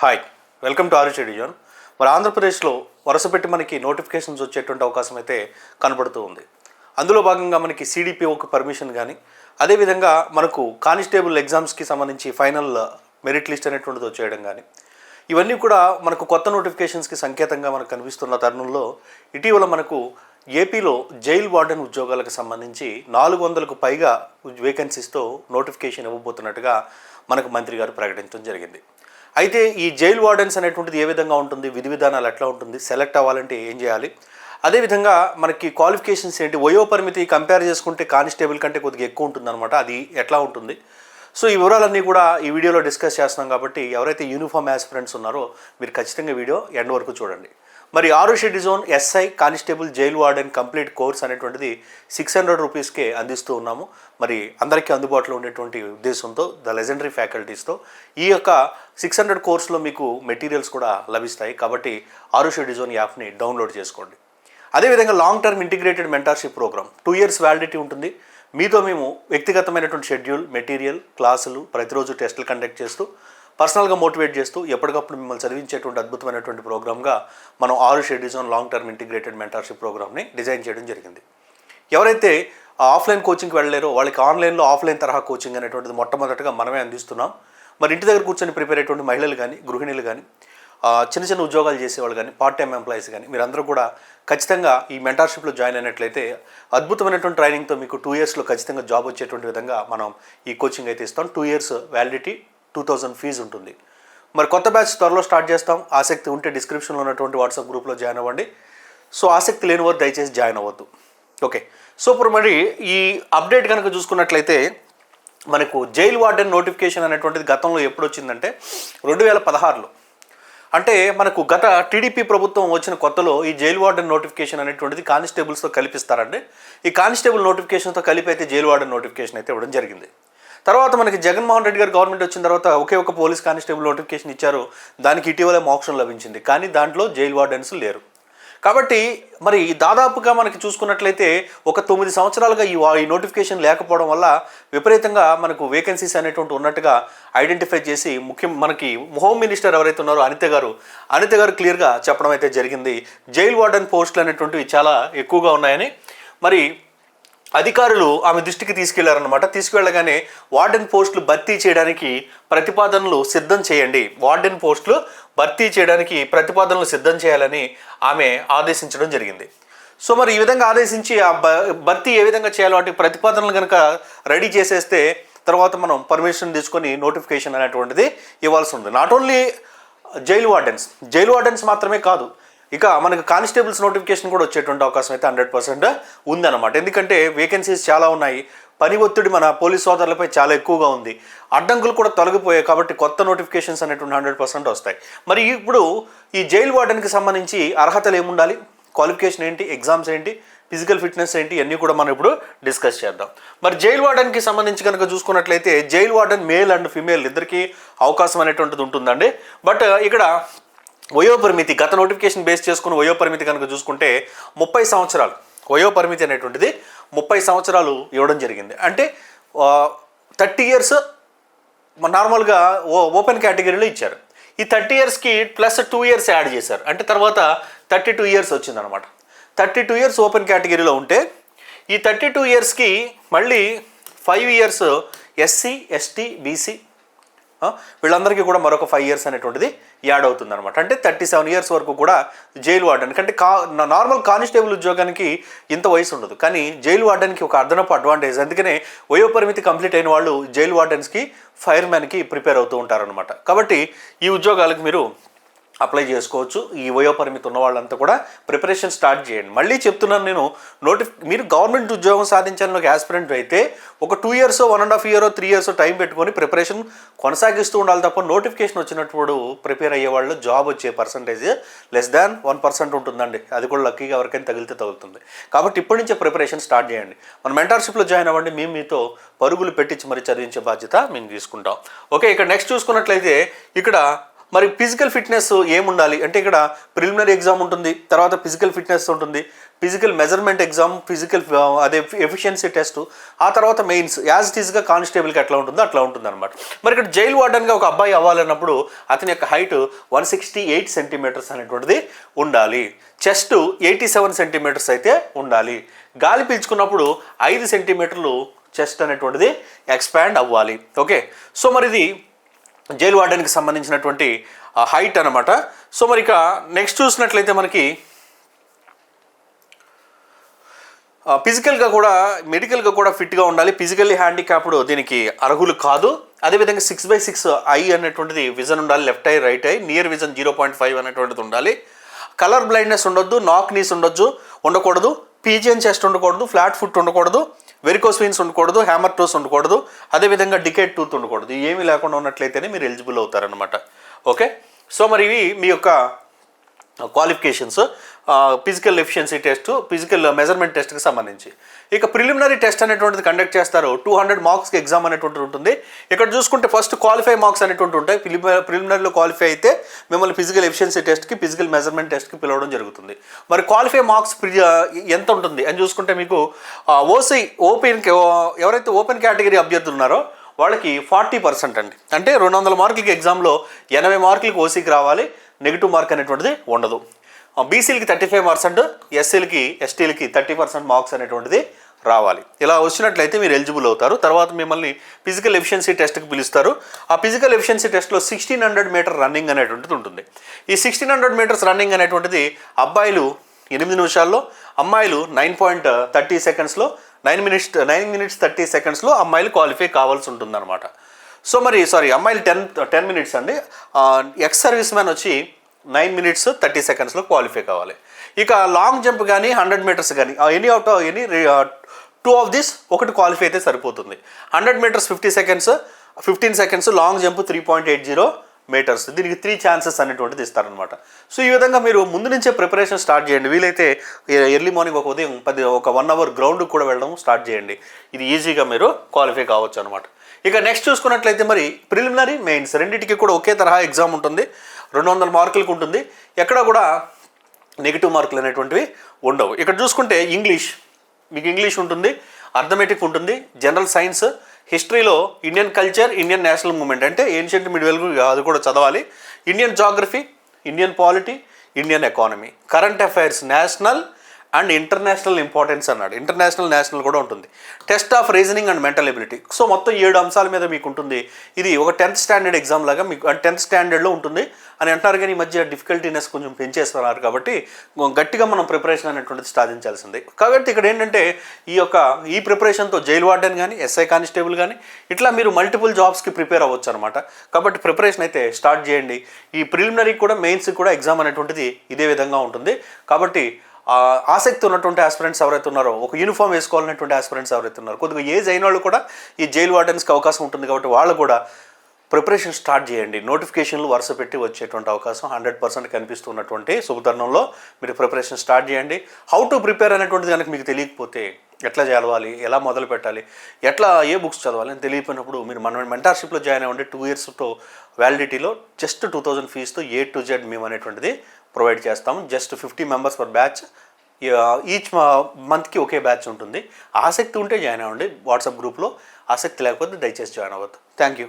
Hi welcome to ఆరిచ్ zone మరి ఆంధ్రప్రదేశ్లో వరుస పెట్టి మనకి నోటిఫికేషన్స్ వచ్చేటువంటి అవకాశం అయితే కనబడుతూ ఉంది. అందులో భాగంగా మనకి సిడిపిఓకి పర్మిషన్ కానీ అదేవిధంగా మనకు కానిస్టేబుల్ ఎగ్జామ్స్కి సంబంధించి ఫైనల్ మెరిట్ లిస్ట్ అనేటువంటిది వచ్చేయడం కానీ ఇవన్నీ కూడా మనకు కొత్త నోటిఫికేషన్స్కి సంకేతంగా మనకు కనిపిస్తున్న తరుణంలో ఇటీవల మనకు ఏపీలో జైల్ వార్డెన్ ఉద్యోగాలకు సంబంధించి నాలుగు వందలకు పైగా వేకెన్సీస్తో నోటిఫికేషన్ ఇవ్వబోతున్నట్టుగా మనకు మంత్రి గారు ప్రకటించడం జరిగింది. అయితే ఈ జైల్ వార్డెన్స్ అనేటువంటిది ఏ విధంగా ఉంటుంది? విధి విధానాలు ఎట్లా ఉంటుంది? సెలెక్ట్ అవ్వాలంటే ఏం చేయాలి? అదేవిధంగా మనకి క్వాలిఫికేషన్స్ ఏంటి? వయో పరిమితి కంపేర్ చేసుకుంటే కానిస్టేబుల్ కంటే కొద్దిగా ఎక్కువ ఉంటుందన్నమాట. అది ఎట్లా ఉంటుంది? సో ఈ వివరాలన్నీ కూడా ఈ వీడియోలో డిస్కస్ చేస్తున్నాం కాబట్టి ఎవరైతే యూనిఫామ్ యాస్పిరెంట్స్ ఉన్నారో మీరు ఖచ్చితంగా వీడియో ఎండ్ వరకు చూడండి. మరి ఆరు shed zone SI constable jail warden complete course అనేటువంటిది సిక్స్ హండ్రెడ్ రూపీస్కే అందిస్తూ ఉన్నాము. మరి అందరికీ అందుబాటులో ఉండేటువంటి ఉద్దేశంతో ద లెజెండరీ ఫ్యాకల్టీస్తో ఈ యొక్క సిక్స్ హండ్రెడ్ కోర్సులో మీకు మెటీరియల్స్ కూడా లభిస్తాయి. కాబట్టి ఆరు షెడ్ జోన్ యాప్ని డౌన్లోడ్ చేసుకోండి. అదేవిధంగా long term integrated mentorship programme two years validity ఉంటుంది. మీతో మేము వ్యక్తిగతమైనటువంటి షెడ్యూల్ మెటీరియల్ క్లాసులు ప్రతిరోజు టెస్టులు కండక్ట్ చేస్తూ పర్సనల్గా మోటివేట్ చేస్తూ ఎప్పటికప్పుడు మిమ్మల్ని చదివించేటువంటి అద్భుతమైనటువంటి ప్రోగ్రామ్గా మనం ఆరు షెడ్యూజన్ లాంగ్ టర్మ్ ఇంటిగ్రేటెడ్ మెంటర్షిప్ ప్రోగ్రామ్ని డిజైన్ చేయడం జరిగింది. ఎవరైతే ఆఫ్లైన్ కోచింగ్కి వెళ్ళలేరో వాళ్ళకి ఆన్లైన్లో ఆఫ్లైన్ తరహా కోచింగ్ అనేటువంటిది మొట్టమొదటగా మనమే అందిస్తున్నాం. మరి ఇంటి దగ్గర కూర్చొని ప్రిపేర్ అయ్యేటువంటి మహిళలు కానీ గృహిణులు కానీ చిన్న చిన్న ఉద్యోగాలు చేసేవాళ్ళు కానీ పార్ట్ టైం ఎంప్లాయీస్ కానీ మీరందరూ కూడా ఖచ్చితంగా ఈ మెంటర్షిప్లో జాయిన్ అయినట్లయితే అద్భుతమైనటువంటి ట్రైనింగ్తో మీకు టూ ఇయర్స్లో ఖచ్చితంగా జాబ్ వచ్చేటువంటి విధంగా మనం ఈ కోచింగ్ అయితే ఇస్తాం. Two years validity two thousand fees ఉంటుంది. మరి కొత్త బ్యాచ్ త్వరలో స్టార్ట్ చేస్తాం. ఆసక్తి ఉంటే డిస్క్రిప్షన్లో ఉన్నటువంటి వాట్సాప్ గ్రూప్లో జాయిన్ అవ్వండి. సో ఆసక్తి లేని వారు దయచేసి జాయిన్ అవ్వద్దు. ఓకే. సో ఇప్పుడు మరి ఈ అప్డేట్ కనుక చూసుకున్నట్లయితే మనకు జైల్ వార్డెన్ నోటిఫికేషన్ అనేటువంటిది గతంలో ఎప్పుడు వచ్చిందంటే రెండు వేల పదహారులో. అంటే మనకు గత టీడీపీ ప్రభుత్వం వచ్చిన కొత్తలో ఈ జైల్ వార్డెన్ నోటిఫికేషన్ అనేటువంటిది కానిస్టేబుల్స్తో కలిపిస్తారండి. ఈ కానిస్టేబుల్ నోటిఫికేషన్తో కలిపి అయితే జైల్ వార్డెన్ నోటిఫికేషన్ అయితే ఇవ్వడం జరిగింది. తర్వాత మనకి జగన్మోహన్ రెడ్డి గారు గవర్నమెంట్ వచ్చిన తర్వాత ఒకే ఒక పోలీస్ కానిస్టేబుల్ నోటిఫికేషన్ ఇచ్చారు. దానికి ఇటీవలే మోక్షం లభించింది. కానీ దాంట్లో జైల్ వార్డెన్స్ లేరు. కాబట్టి మరి దాదాపుగా మనకి చూసుకున్నట్లయితే ఒక తొమ్మిది సంవత్సరాలుగా ఈ ఈ నోటిఫికేషన్ లేకపోవడం వల్ల విపరీతంగా మనకు వేకెన్సీస్ అనేటువంటి ఉన్నట్టుగా ఐడెంటిఫై చేసి ముఖ్యం మనకి హోమ్ మినిస్టర్ ఎవరైతే ఉన్నారో అనిత గారు అనిత గారు క్లియర్గా చెప్పడం అయితే జరిగింది. జైల్ వార్డెన్ పోస్టులు అనేటువంటివి చాలా ఎక్కువగా ఉన్నాయని. మరి అధికారులు ఆమె దృష్టికి తీసుకెళ్ళారనమాట తీసుకువెళ్ళగానే వార్డెన్ పోస్టులు భర్తీ చేయడానికి ప్రతిపాదనలు సిద్ధం చేయండి. వార్డెన్ పోస్టులు భర్తీ చేయడానికి ప్రతిపాదనలు సిద్ధం చేయాలని ఆమె ఆదేశించడం జరిగింది. సో మరి ఈ విధంగా ఆదేశించి ఆ భ- భర్తీ ఏ విధంగా చేయాలో వాటి ప్రతిపాదనలు కనుక రెడీ చేసేస్తే తర్వాత మనం పర్మిషన్ తీసుకొని నోటిఫికేషన్ అనేటువంటిది ఇవ్వాల్సి ఉంది not only jail wardens jail wardens మాత్రమే కాదు ఇక మనకు కానిస్టేబుల్స్ నోటిఫికేషన్ కూడా వచ్చేటువంటి అవకాశం అయితే హండ్రెడ్ పర్సెంట్ ఉందన్నమాట. ఎందుకంటే వేకెన్సీస్ చాలా ఉన్నాయి. పని ఒత్తిడి మన పోలీస్ సోదరులపై చాలా ఎక్కువగా ఉంది. అడ్డంకులు కూడా తొలగిపోయాయి కాబట్టి కొత్త నోటిఫికేషన్స్ అనేటువంటి హండ్రెడ్ పర్సెంట్ వస్తాయి. మరి ఇప్పుడు ఈ జైలు వార్డెన్కి సంబంధించి అర్హతలు ఏముండాలి? క్వాలిఫికేషన్ ఏంటి? ఎగ్జామ్స్ ఏంటి? ఫిజికల్ ఫిట్నెస్ ఏంటి? ఇవన్నీ కూడా మనం ఇప్పుడు డిస్కస్ చేద్దాం. మరి జైల్ వార్డెన్కి సంబంధించి కనుక చూసుకున్నట్లయితే jail warden male and female ఇద్దరికీ అవకాశం అనేటువంటిది ఉంటుందండి. బట్ ఇక్కడ వయోపరిమితి గత నోటిఫికేషన్ బేస్ చేసుకుని వయోపరిమితి కనుక చూసుకుంటే ముప్పై సంవత్సరాలు. వయోపరిమితి అనేటువంటిది ముప్పై సంవత్సరాలు ఇవ్వడం జరిగింది. అంటే థర్టీ ఇయర్స్ నార్మల్గా ఓ ఓపెన్ కేటగిరీలో ఇచ్చారు. ఈ థర్టీ ఇయర్స్కి ప్లస్ టూ ఇయర్స్ యాడ్ చేశారు. అంటే తర్వాత థర్టీ టూ ఇయర్స్ వచ్చిందనమాట థర్టీ టూ ఇయర్స్ ఓపెన్ కేటగిరీలో ఉంటే ఈ థర్టీ టూ ఇయర్స్కి మళ్ళీ five years SC ST BC వీళ్ళందరికీ కూడా మరొక ఫైవ్ ఇయర్స్ అనేటువంటిది యాడ్ అవుతుంది అనమాట అంటే థర్టీ సెవెన్ ఇయర్స్ వరకు కూడా జైలు వాడడానికి అంటే కా నార్మల్ కానిస్టేబుల్ ఉద్యోగానికి ఇంత వయసు ఉండదు. కానీ జైలు వాడడానికి ఒక అదనపు అడ్వాంటేజ్ అందుకనే వయోపరిమితి కంప్లీట్ అయిన వాళ్ళు జైలు వార్డెన్స్కి ఫైర్ ప్రిపేర్ అవుతూ ఉంటారనమాట కాబట్టి ఈ ఉద్యోగాలకు మీరు అప్లై చేసుకోవచ్చు. ఈ వయోపరిమితి ఉన్న వాళ్ళంతా కూడా ప్రిపరేషన్ స్టార్ట్ చేయండి. మళ్ళీ చెప్తున్నాను నేను నోటి మీరు గవర్నమెంట్ ఉద్యోగం సాధించాలని ఒక ఆస్పిరెంట్ అయితే ఒక two years one and half year three years time పెట్టుకొని ప్రిపరేషన్ కొనసాగిస్తూ ఉండాలి తప్ప నోటిఫికేషన్ వచ్చినప్పుడు ప్రిపేర్ అయ్యే వాళ్ళు జాబ్ వచ్చే percentage less than one percent ఉంటుందండి. అది కూడా లక్కీగా ఎవరికైనా తగిలితే తగులుతుంది. కాబట్టి ఇప్పటి నుంచే ప్రిపరేషన్ స్టార్ట్ చేయండి. మన మెంటర్షిప్లో జాయిన్ అవ్వండి. మేము మీతో పరుగులు పెట్టించి మరి చదివించే బాధ్యత మేము తీసుకుంటాం. ఓకే ఇక్కడ నెక్స్ట్ చూసుకున్నట్లయితే ఇక్కడ మరి ఫిజికల్ ఫిట్నెస్ ఏముండాలి? అంటే ఇక్కడ ప్రిలిమినరీ ఎగ్జామ్ ఉంటుంది తర్వాత ఫిజికల్ ఫిట్నెస్ ఉంటుంది ఫిజికల్ మెజర్మెంట్ ఎగ్జామ్ ఫిజికల్ అదే ఎఫిషియన్సీ టెస్ట్ ఆ తర్వాత మెయిన్స్ యాజ్ ఇట్ ఈస్గా కానిస్టేబుల్కి ఎట్లా ఉంటుందో అట్లా ఉంటుంది అనమాట మరి ఇక్కడ జైలు వార్డెన్గా ఒక అబ్బాయి అవ్వాలన్నప్పుడు అతని యొక్క height one sixty eight centimetres అనేటువంటిది ఉండాలి. చెస్ట్ ఎయిటీ సెవెన్ సెంటీమీటర్స్ అయితే ఉండాలి. గాలి పీల్చుకున్నప్పుడు ఐదు సెంటీమీటర్లు చెస్ట్ అనేటువంటిది ఎక్స్పాండ్ అవ్వాలి. ఓకే సో మరి ఇది జైలు వార్డెన్కి సంబంధించినటువంటి హైట్ అనమాట సో మరి ఇక నెక్స్ట్ చూసినట్లయితే మనకి ఫిజికల్గా కూడా మెడికల్గా కూడా ఫిట్గా ఉండాలి. ఫిజికల్లీ హ్యాండిక్యాప్డ్ దీనికి అర్హులు కాదు. అదేవిధంగా సిక్స్ బై సిక్స్ ఐ అనేటువంటిది విజన్ ఉండాలి. Left eye right eye near vision zero point five అనేటువంటిది ఉండాలి. కలర్ బ్లైండ్నెస్ ఉండొద్దు నాక్ నీస్ ఉండొచ్చు ఉండకూడదు. పీజియన్ చెస్ట్ ఉండకూడదు ఫ్లాట్ ఫుట్ ఉండకూడదు. వెరికోస్వీన్స్ ఉండకూడదు హ్యామర్ టోస్ ఉండకూడదు అదేవిధంగా డికేట్ టూత్ ఉండకూడదు. ఏమీ లేకుండా ఉన్నట్లయితేనే మీరు ఎలిజిబుల్ అవుతారనమాట ఓకే సో మరి ఇవి మీ యొక్క qualifications physical efficiency test physical measurement టెస్ట్కి సంబంధించి. ఇక ప్రిలిమినరీ టెస్ట్ అనేటువంటిది కండక్ట్ చేస్తారు. టూ హండ్రెడ్ మార్క్స్కి ఎగ్జామ్ అనేటువంటిది ఉంటుంది. ఇక్కడ చూసుకుంటే ఫస్ట్ క్వాలిఫై మార్క్స్ అనేటువంటి ఉంటాయి. ప్రిలిమినరీలో క్వాలిఫై అయితే మిమ్మల్ని ఫిజికల్ ఎఫిషియన్సీ టెస్ట్కి ఫిజికల్ మెజర్మెంట్ టెస్ట్కి పిలవడం జరుగుతుంది. మరి క్వాలిఫై మార్క్స్ ఎంత ఉంటుంది? అని చూసుకుంటే మీకు ఓసీ ఓపెన్ ఎవరైతే ఓపెన్ కేటగిరీ అభ్యర్థులు ఉన్నారో వాళ్ళకి ఫార్టీ పర్సెంట్ అండి. అంటే రెండు వందల మార్కులకి ఎగ్జామ్లో ఎనభై మార్కులకి ఓసీకి రావాలి. నెగిటివ్ మార్క్ అనేటువంటిది ఉండదు. బీసీలకి థర్టీ ఫైవ్ పర్సెంట్ ఎస్సీలకి ఎస్టీలకి థర్టీ పర్సెంట్ మార్క్స్ అనేటువంటిది రావాలి. ఇలా వచ్చినట్లయితే మీరు ఎలిజిబుల్ అవుతారు. తర్వాత మిమ్మల్ని ఫిజికల్ ఎఫిషియన్సీ టెస్ట్కి పిలుస్తారు. ఆ ఫిజికల్ ఎఫిషియన్సీ టెస్ట్లో సిక్స్టీన్ హండ్రెడ్ మీటర్ రన్నింగ్ అనేటువంటిది ఉంటుంది. ఈ సిక్స్టీన్ హండ్రెడ్ మీటర్స్ రన్నింగ్ అనేటువంటిది అబ్బాయిలు ఎనిమిది నిమిషాల్లో అమ్మాయిలు నైన్ పాయింట్ థర్టీ సెకండ్స్లో nine minutes nine minutes thirty సెకండ్స్లో అమ్మాయిలు క్వాలిఫై కావాల్సి ఉంటుందన్నమాట. సో మరి సారీ అమ్మాయిలు టెన్ టెన్ మినిట్స్ అండి. ఎక్స్ సర్వీస్ మ్యాన్ వచ్చి నైన్ మినిట్స్ థర్టీ సెకండ్స్లో క్వాలిఫై కావాలి. ఇక లాంగ్ జంప్ కానీ హండ్రెడ్ మీటర్స్ కానీ any out any two of this ఒకటి క్వాలిఫై అయితే సరిపోతుంది. Hundred metres fifty seconds fifteen seconds long jump three point eight zero metres దీనికి త్రీ ఛాన్సెస్ అనేటువంటిది ఇస్తారనమాట సో ఈ విధంగా మీరు ముందు నుంచే ప్రిపరేషన్ స్టార్ట్ చేయండి. వీలైతే ఎర్లీ మార్నింగ్ ఒక ఉదయం పది ఒక వన్ అవర్ గ్రౌండ్కి కూడా వెళ్ళడం స్టార్ట్ చేయండి. ఇది ఈజీగా మీరు క్వాలిఫై కావచ్చు అనమాట ఇక నెక్స్ట్ చూసుకున్నట్లయితే మరి ప్రిలిమినరీ మెయిన్స్ రెండింటికి కూడా ఒకే తరహా ఎగ్జామ్ ఉంటుంది. రెండు వందల మార్కులకు ఉంటుంది. ఎక్కడ కూడా నెగిటివ్ మార్కులు అనేటువంటివి ఉండవు. ఇక్కడ చూసుకుంటే ఇంగ్లీష్ మీకు ఇంగ్లీష్ ఉంటుంది అర్థమెటిక్ ఉంటుంది జనరల్ సైన్స్ హిస్టరీలో Indian culture Indian national movement. అంటే ఏన్షియంట్ మిడివెల్ అది కూడా చదవాలి. Indian geography Indian polity Indian economy. Current affairs national and international importance అన్నాడు. ఇంటర్నేషనల్ నేషనల్ కూడా ఉంటుంది. Test of reasoning and mental ability. So మొత్తం ఏడు అంశాల మీద మీకు ఉంటుంది ఇది ఒక టెన్త్ స్టాండర్డ్ ఎగ్జామ్ లాగా మీకు టెన్త్ స్టాండర్డ్లో ఉంటుంది. అని అంటారు కానీ ఈ మధ్య డిఫికల్టీనెస్ కొంచెం పెంచేస్తున్నారు కాబట్టి గట్టిగా మనం ప్రిపరేషన్ అనేటువంటిది సాధించాల్సింది. కాబట్టి ఇక్కడ ఏంటంటే ఈ యొక్క ఈ ప్రిపరేషన్తో జైలు వార్డెన్ కానీ ఎస్ఐ కానిస్టేబుల్ కానీ ఇట్లా మీరు మల్టిపుల్ జాబ్స్కి ప్రిపేర్ అవ్వచ్చు అనమాట కాబట్టి ప్రిపరేషన్ అయితే స్టార్ట్ చేయండి. ఈ ప్రిలిమినరీ కూడా మెయిన్స్కి కూడా ఎగ్జామ్ అనేటువంటిది ఇదే విధంగా ఉంటుంది. కాబట్టి ఆసక్తి ఉన్నటువంటి ఆస్పిరెంట్స్ ఎవరైతే ఉన్నారో ఒక యూనిఫామ్ వేసుకోవాలనేటువంటి ఆస్పిరెంట్స్ ఎవరైతే ఉన్నారో కొద్దిగా ఏజ్ అయిన వాళ్ళు కూడా ఈ జైలు వాడడానికి అవకాశం ఉంటుంది కాబట్టి వాళ్ళు కూడా ప్రిపరేషన్ స్టార్ట్ చేయండి. నోటిఫికేషన్లు వరుస పెట్టి వచ్చేటువంటి అవకాశం హండ్రెడ్ పర్సెంట్ కనిపిస్తున్నటువంటి శుభతరుణంలో మీరు ప్రిపరేషన్ స్టార్ట్ చేయండి. హౌ టు ప్రిపేర్ అనేటువంటిది కనుక మీకు తెలియకపోతే ఎట్లా చదవాలి ఎలా మొదలు పెట్టాలి ఎట్లా ఏ బుక్స్ చదవాలి అని తెలియపోయినప్పుడు మీరు మన మెంటార్షిప్లో జాయిన్ అవ్వండి టూ ఇయర్స్తో వ్యాలిడిటీలో జస్ట్ టూ థౌజండ్ ఫీజుతో ఏ టు జెడ్ మేము అనేటువంటిది ప్రొవైడ్ చేస్తాము. Just fifty members per batch. Each మంత్కి ఒకే బ్యాచ్ ఉంటుంది. ఆసక్తి ఉంటే జాయిన్ అవ్వండి. వాట్సాప్ గ్రూప్లో ఆసక్తి లేకపోతే దయచేసి జాయిన్ అవ్వద్దు. Thank you.